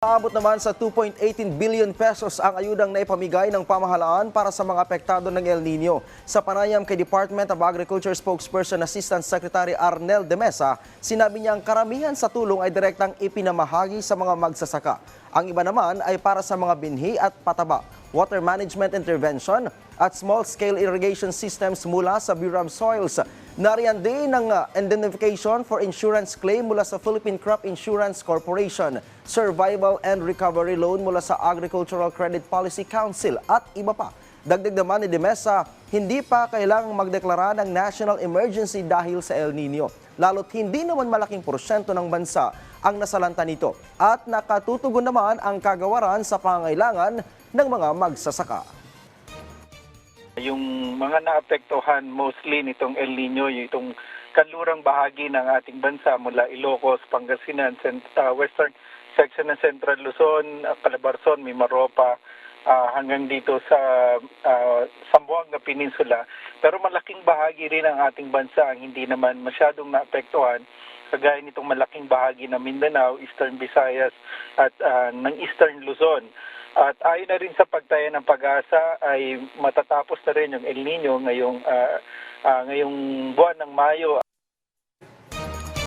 Aabot naman sa 2.18 billion pesos ang ayudang naipamigay ng pamahalaan para sa mga apektado ng El Nino. Sa panayam kay Department of Agriculture spokesperson Assistant Secretary Arnel de Mesa, sinabi niya ang karamihan sa tulong ay direktang ipinamahagi sa mga magsasaka. Ang iba naman ay para sa mga binhi at pataba, water management intervention at small-scale irrigation systems mula sa Bureau of Soils. Nariyan din ang uh, indemnification for insurance claim mula sa Philippine Crop Insurance Corporation, survival and recovery loan mula sa Agricultural Credit Policy Council at iba pa. Dagdag naman ni Demesa, hindi pa kailangang magdeklara ng national emergency dahil sa El Nino. Lalo't hindi naman malaking porsyento ng bansa ang nasalanta nito. At nakatutugon naman ang kagawaran sa pangailangan ng mga magsasaka. Yung mga naapektuhan mostly nitong El Nino, itong kanlurang bahagi ng ating bansa mula Ilocos, Pangasinan, cent- uh, western section ng Central Luzon, uh, Calabarzon, Mimaropa, uh, hanggang dito sa uh, Sambuanga Peninsula. Pero malaking bahagi rin ng ating bansa ang hindi naman masyadong naapektuhan kagaya nitong malaking bahagi ng Mindanao, Eastern Visayas at uh, ng Eastern Luzon. At ayon na rin sa pagtaya ng pag-asa ay matatapos na rin yung El Nino ngayong ah, ah, ngayong buwan ng Mayo